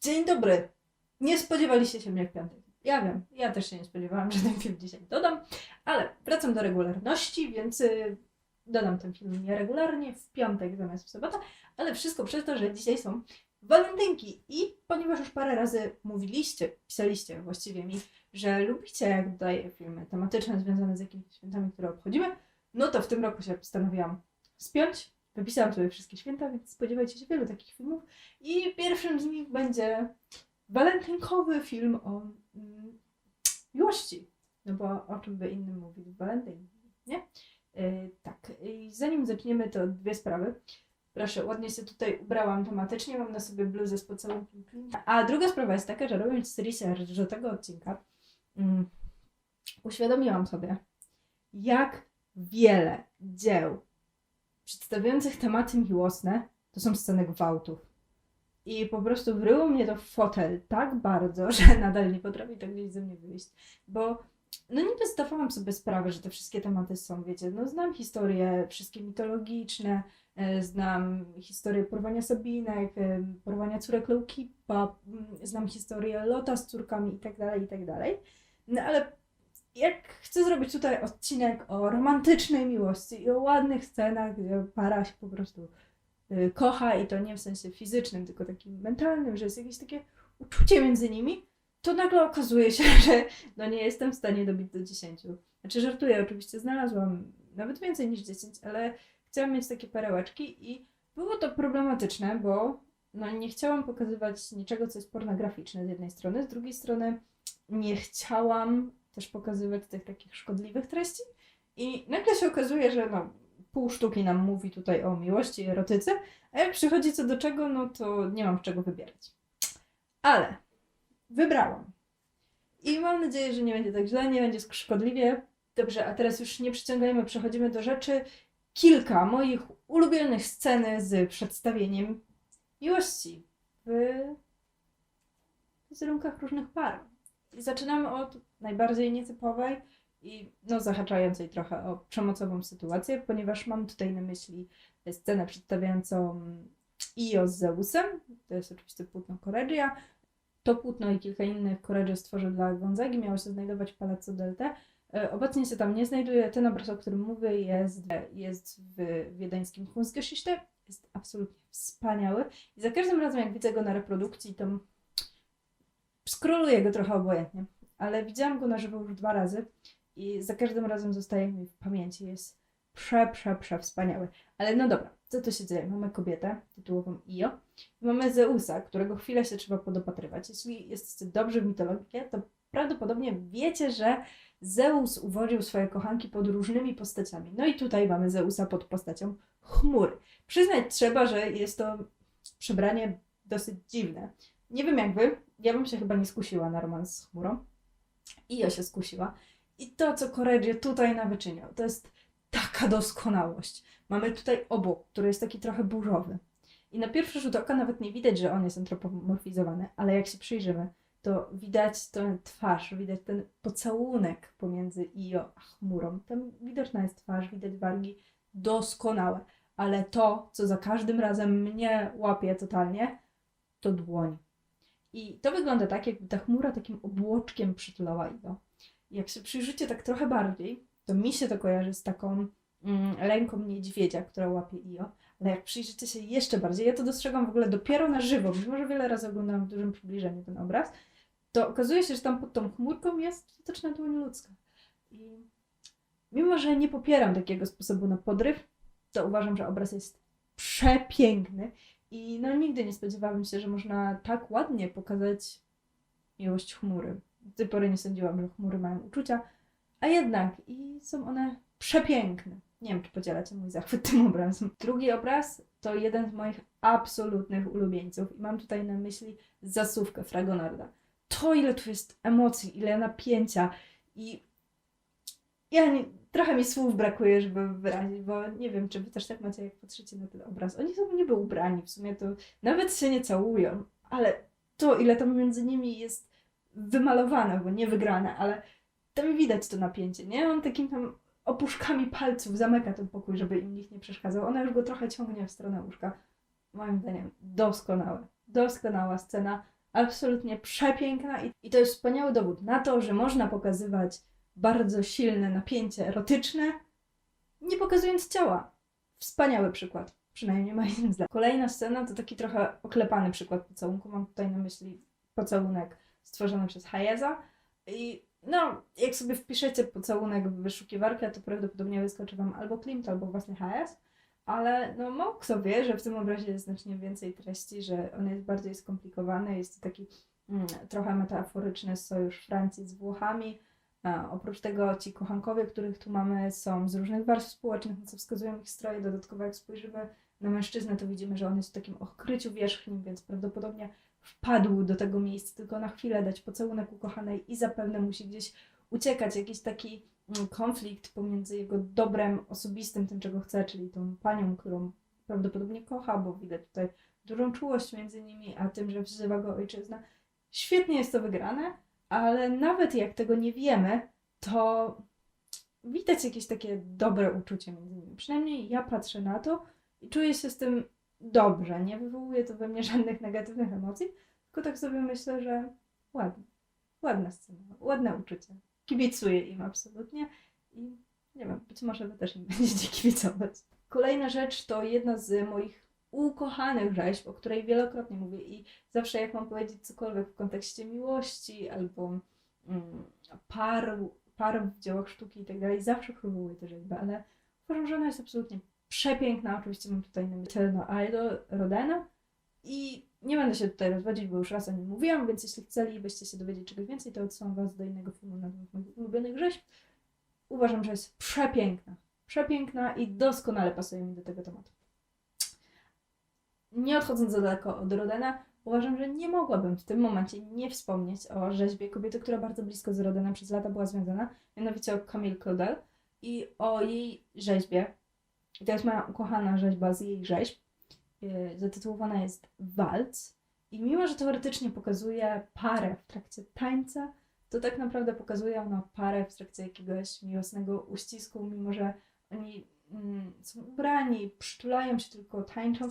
Dzień dobry. Nie spodziewaliście się mnie w piątek. Ja wiem, ja też się nie spodziewałam, że ten film dzisiaj dodam, ale wracam do regularności, więc y, dodam ten film nieregularnie w piątek zamiast w sobotę, ale wszystko przez to, że dzisiaj są walentynki i ponieważ już parę razy mówiliście, pisaliście właściwie mi, że lubicie jak dodaję filmy tematyczne związane z jakimiś świętami, które obchodzimy, no to w tym roku się postanowiłam spiąć. Wypisałam sobie wszystkie święta, więc spodziewajcie się wielu takich filmów. I pierwszym z nich będzie walentynkowy film o mm, miłości. No bo o czym by innym mówić w walentyn, nie? Yy, tak, i zanim zaczniemy, to dwie sprawy. Proszę, ładnie się tutaj ubrałam tematycznie, mam na sobie bluzę z pocałunkiem Clint'a. A druga sprawa jest taka, że robiąc research do tego odcinka, mm, uświadomiłam sobie, jak wiele dzieł przedstawiających tematy miłosne to są sceny gwałtów. I po prostu wryło mnie to w fotel tak bardzo, że nadal nie potrafię tak gdzieś ze mnie wyjść. Bo no niby zdawałam sobie sprawę, że te wszystkie tematy są, wiecie, no znam historie wszystkie mitologiczne, e, znam historię porwania Sabinek, e, porwania córek Leukipa, znam historię Lota z córkami i tak dalej, i tak. No ale jak chcę zrobić tutaj odcinek o romantycznej miłości i o ładnych scenach, gdzie para się po prostu y, kocha i to nie w sensie fizycznym, tylko takim mentalnym, że jest jakieś takie uczucie między nimi, to nagle okazuje się, że no nie jestem w stanie dobić do 10. Znaczy żartuję, oczywiście znalazłam nawet więcej niż 10, ale chciałam mieć takie perełeczki i było to problematyczne, bo no nie chciałam pokazywać niczego, co jest pornograficzne z jednej strony, z drugiej strony nie chciałam też pokazywać tych takich szkodliwych treści. I nagle się okazuje, że no, pół sztuki nam mówi tutaj o miłości i erotyce, a jak przychodzi co do czego, no to nie mam czego wybierać. Ale wybrałam. I mam nadzieję, że nie będzie tak źle, nie będzie szkodliwie. Dobrze, a teraz już nie przyciągajmy, przechodzimy do rzeczy. Kilka moich ulubionych sceny z przedstawieniem miłości w wizerunkach różnych par. Zaczynamy od najbardziej nietypowej i no, zahaczającej trochę o przemocową sytuację, ponieważ mam tutaj na myśli scenę przedstawiającą Io z Zeusem. To jest oczywiście płótno Correggia. To płótno i kilka innych Correggio stworzył dla Gonzagi. Miało się znajdować w Palazzo Delte. E, Obecnie się tam nie znajduje. Ten obraz, o którym mówię, jest, jest w wiedeńskim Kunstgeschichte. Jest absolutnie wspaniały. I za każdym razem, jak widzę go na reprodukcji, to skroluję go trochę obojętnie, ale widziałam go na żywo już dwa razy i za każdym razem zostaje mi w pamięci. Jest prze, prze, prze wspaniały. Ale no dobra, co tu się dzieje? Mamy kobietę tytułową Io mamy Zeusa, którego chwilę się trzeba podopatrywać. Jeśli jesteście dobrzy w mitologię, to prawdopodobnie wiecie, że Zeus uwodził swoje kochanki pod różnymi postaciami. No i tutaj mamy Zeusa pod postacią chmury. Przyznać trzeba, że jest to przebranie dosyć dziwne. Nie wiem jak wy, ja bym się chyba nie skusiła na romans z chmurą. I ja się skusiła. I to, co Correggio tutaj nawyczyniał, to jest taka doskonałość. Mamy tutaj obok, który jest taki trochę burzowy. I na pierwszy rzut oka nawet nie widać, że on jest antropomorfizowany, ale jak się przyjrzymy, to widać tę twarz, widać ten pocałunek pomiędzy Io a chmurą. Tam widoczna jest twarz, widać wargi doskonałe. Ale to, co za każdym razem mnie łapie totalnie, to dłoń. I to wygląda tak, jakby ta chmura takim obłoczkiem przytulała Io. Jak się przyjrzycie tak trochę bardziej, to mi się to kojarzy z taką mm, ręką niedźwiedzia, która łapie Io. Ale jak przyjrzycie się jeszcze bardziej, ja to dostrzegam w ogóle dopiero na żywo, mimo że wiele razy oglądałam w dużym przybliżeniu ten obraz, to okazuje się, że tam pod tą chmurką jest widoczna dłoń ludzka. I mimo, że nie popieram takiego sposobu na podryw, to uważam, że obraz jest przepiękny i no nigdy nie spodziewałam się, że można tak ładnie pokazać miłość chmury. Do tej pory nie sądziłam, że chmury mają uczucia, a jednak i są one przepiękne. Nie wiem, czy podzielacie mój zachwyt tym obrazem. Drugi obraz to jeden z moich absolutnych ulubieńców i mam tutaj na myśli zasówkę Fragonarda. To ile tu jest emocji, ile napięcia i ja nie, trochę mi słów brakuje, żeby wyrazić, bo nie wiem, czy wy też tak macie, jak patrzycie na ten obraz. Oni są niby ubrani, w sumie to nawet się nie całują, ale to, ile tam między nimi jest wymalowane, bo nie wygrane, ale tam widać to napięcie, nie? On takim tam opuszkami palców zamyka ten pokój, żeby im nikt nie przeszkadzał. Ona już go trochę ciągnie w stronę łóżka. Moim zdaniem doskonałe. Doskonała scena. absolutnie przepiękna i, i to jest wspaniały dowód na to, że można pokazywać bardzo silne napięcie erotyczne, nie pokazując ciała. Wspaniały przykład, przynajmniej moim zdaniem. Kolejna scena to taki trochę oklepany przykład pocałunku. Mam tutaj na myśli pocałunek stworzony przez Hayeza. I no, jak sobie wpiszecie pocałunek w wyszukiwarkę, to prawdopodobnie wyskoczy Wam albo Klimt, albo właśnie Hayez. Ale no mało kto wie, że w tym obrazie jest znacznie więcej treści, że on jest bardziej skomplikowany. Jest to taki mm, trochę metaforyczny sojusz Francji z Włochami. Oprócz tego ci kochankowie, których tu mamy, są z różnych warstw społecznych, co wskazują ich stroje. Dodatkowo jak spojrzymy na mężczyznę, to widzimy, że on jest w takim okryciu wierzchnim, więc prawdopodobnie wpadł do tego miejsca tylko na chwilę dać pocałunek ukochanej i zapewne musi gdzieś uciekać. Jakiś taki mm, konflikt pomiędzy jego dobrem osobistym, tym czego chce, czyli tą panią, którą prawdopodobnie kocha, bo widać tutaj dużą czułość między nimi, a tym, że wzywa go ojczyzna. Świetnie jest to wygrane, ale nawet jak tego nie wiemy, to widać jakieś takie dobre uczucie między nimi. Przynajmniej ja patrzę na to i czuję się z tym dobrze. Nie wywołuje to we mnie żadnych negatywnych emocji, tylko tak sobie myślę, że ładnie. Ładna scena, ładne uczucie. Kibicuję im absolutnie i nie wiem, być może wy też im będziecie kibicować. Kolejna rzecz to jedna z moich ukochanych rzeźb, o której wielokrotnie mówię i zawsze jak mam powiedzieć cokolwiek w kontekście miłości albo mm, par, par w dziełach sztuki i tak dalej, zawsze przywołuję tę rzeźbę, ale uważam, że ona jest absolutnie przepiękna. Oczywiście mam tutaj na myśli no Idol Rodena i nie będę się tutaj rozwodzić, bo już raz o nim mówiłam, więc jeśli chcielibyście się dowiedzieć czegoś więcej, to odsyłam Was do innego filmu na moich ulubionych rzeźb. Uważam, że jest przepiękna. Przepiękna i doskonale pasuje mi do tego tematu. Nie odchodząc za daleko od Rodena, uważam, że nie mogłabym w tym momencie nie wspomnieć o rzeźbie kobiety, która bardzo blisko z Rodenem przez lata była związana, mianowicie o Camille Claudel i o jej rzeźbie. I to jest moja ukochana rzeźba z jej rzeźb. Yy, Zatytułowana jest Walc. I mimo, że teoretycznie pokazuje parę w trakcie tańca, to tak naprawdę pokazuje ona parę w trakcie jakiegoś miłosnego uścisku, mimo że oni mm, są ubrani, przytulają się tylko, tańczą,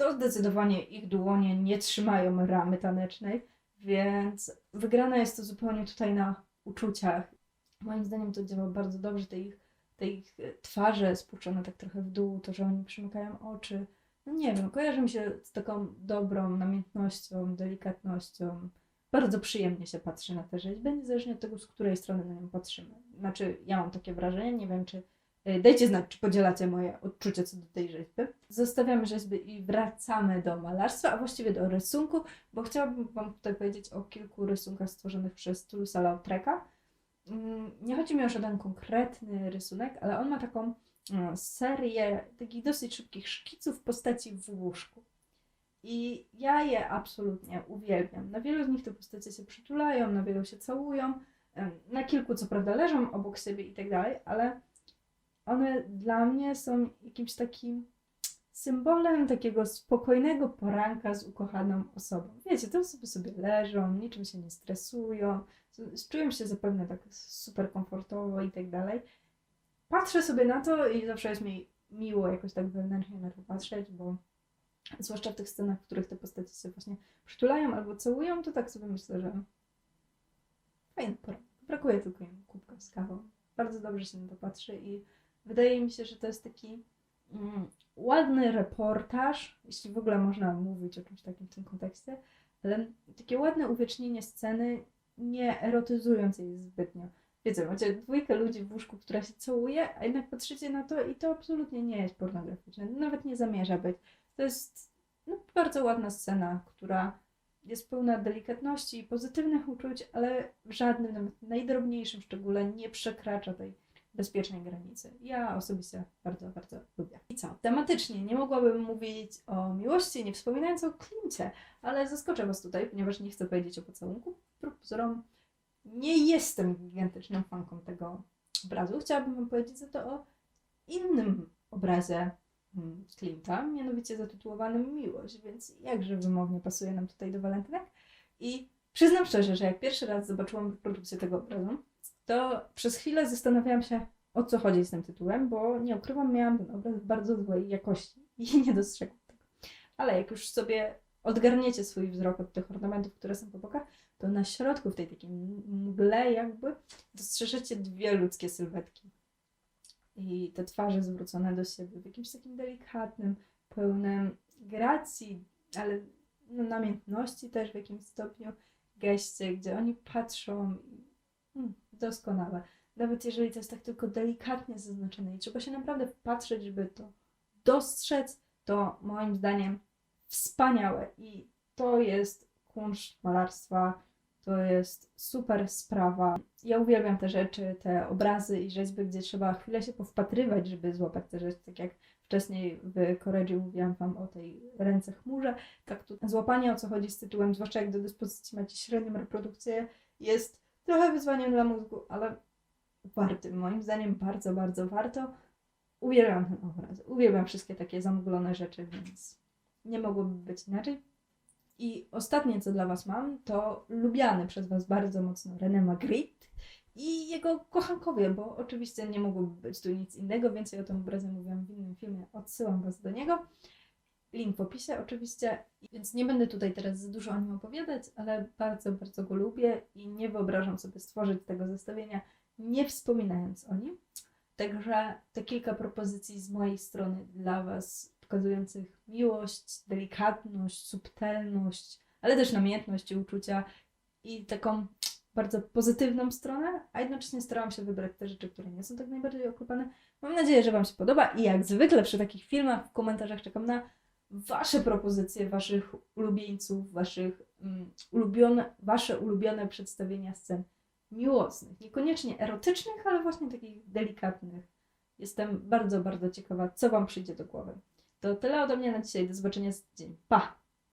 to zdecydowanie ich dłonie nie trzymają ramy tanecznej, więc wygrana jest to zupełnie tutaj na uczuciach. Moim zdaniem to działa bardzo dobrze, te ich, te ich twarze spuszczone tak trochę w dół, to, że oni przymykają oczy. No nie wiem, kojarzy mi się z taką dobrą namiętnością, delikatnością. Bardzo przyjemnie się patrzy na tę rzeźbę, niezależnie od tego, z której strony na nią patrzymy. Znaczy, ja mam takie wrażenie, nie wiem, czy Dajcie znać, czy podzielacie moje odczucia co do tej rzeźby. Zostawiamy rzeźby i wracamy do malarstwa, a właściwie do rysunku, bo chciałabym Wam tutaj powiedzieć o kilku rysunkach stworzonych przez Toulouse'a Lautreka. Mm, Nie chodzi mi o żaden konkretny rysunek, ale on ma taką mm, serię takich dosyć szybkich szkiców postaci w łóżku. I ja je absolutnie uwielbiam. Na wielu z nich te postacie się przytulają, na wielu się całują, em, na kilku co prawda leżą obok siebie i tak dalej, ale one dla mnie są jakimś takim symbolem takiego spokojnego poranka z ukochaną osobą. Wiecie, te osoby sobie leżą, niczym się nie stresują, czują się zapewne tak super komfortowo i tak dalej. Patrzę sobie na to i zawsze jest mi miło jakoś tak wewnętrznie na to patrzeć, bo zwłaszcza w tych scenach, w których te postacie się właśnie przytulają albo całują, to tak sobie myślę, że fajny poranek. Brakuje tylko im kubka z kawą. Bardzo dobrze się na to patrzy i wydaje mi się, że to jest taki mm, ładny reportaż, jeśli w ogóle można mówić o czymś takim w tym kontekście, ale takie ładne uwiecznienie sceny, nie erotyzując jej zbytnio. Wiecie, macie dwójkę ludzi w łóżku, która się całuje, a jednak patrzycie na to i to absolutnie nie jest pornograficzne. Nawet nie zamierza być. To jest no, bardzo ładna scena, która jest pełna delikatności i pozytywnych uczuć, ale w żadnym, nawet najdrobniejszym szczególe nie przekracza tej bezpiecznej granicy. Ja osobiście bardzo, bardzo lubię. I co? Tematycznie nie mogłabym mówić o miłości, nie wspominając o klimcie, ale zaskoczę Was tutaj, ponieważ nie chcę powiedzieć o pocałunku. Wbrew pozorom nie jestem gigantyczną fanką tego obrazu. Chciałabym Wam powiedzieć za to o innym obrazie mm, Klimta, mianowicie zatytułowanym Miłość, więc jakże wymownie pasuje nam tutaj do walentynek. I przyznam szczerze, że jak pierwszy raz zobaczyłam produkcję tego obrazu, to przez chwilę zastanawiałam się, o co chodzi z tym tytułem, bo nie ukrywam, miałam ten obraz w bardzo złej jakości i nie dostrzegłam tego. Ale jak już sobie odgarniecie swój wzrok od tych ornamentów, które są po bokach, to na środku w tej takiej mgle jakby dostrzeżecie dwie ludzkie sylwetki. I te twarze zwrócone do siebie w jakimś takim delikatnym, pełnym gracji, ale no, namiętności też w jakimś stopniu geście, gdzie oni patrzą i mm, doskonałe. Nawet jeżeli to jest tak tylko delikatnie zaznaczone i trzeba się naprawdę wpatrzeć, żeby to dostrzec, to moim zdaniem wspaniałe i to jest kunszt malarstwa, to jest super sprawa. Ja uwielbiam te rzeczy, te obrazy i rzeźby, gdzie trzeba chwilę się powpatrywać, żeby złapać te rzeczy, tak jak wcześniej w Koredzi mówiłam Wam o tej ręce chmurze, tak tu złapanie o co chodzi z tytułem, zwłaszcza jak do dyspozycji macie średnią reprodukcję, jest trochę wyzwaniem dla mózgu, ale wartym, moim zdaniem bardzo, bardzo warto. Uwielbiam ten obraz, uwielbiam wszystkie takie zamglone rzeczy, więc nie mogłoby być inaczej. I ostatnie, co dla Was mam, to lubiany przez Was bardzo mocno René Magritte i jego kochankowie, bo oczywiście nie mogłoby być tu nic innego. Więcej o tym obrazie mówiłam w innym filmie, odsyłam Was do niego. Link w opisie oczywiście, więc nie będę tutaj teraz za dużo o nim opowiadać, ale bardzo, bardzo go lubię i nie wyobrażam sobie stworzyć tego zestawienia nie wspominając o nim. Także te kilka propozycji z mojej strony dla Was, pokazujących miłość, delikatność, subtelność, ale też namiętność i uczucia i taką bardzo pozytywną stronę, a jednocześnie starałam się wybrać te rzeczy, które nie są tak najbardziej oklepane. Mam nadzieję, że Wam się podoba i jak zwykle przy takich filmach w komentarzach czekam na Wasze propozycje, Waszych ulubieńców, Waszych um, ulubione, Wasze ulubione przedstawienia scen miłosnych, niekoniecznie erotycznych, ale właśnie takich delikatnych. Jestem bardzo, bardzo ciekawa, co Wam przyjdzie do głowy. To tyle ode mnie na dzisiaj. Do zobaczenia za tydzień. Pa!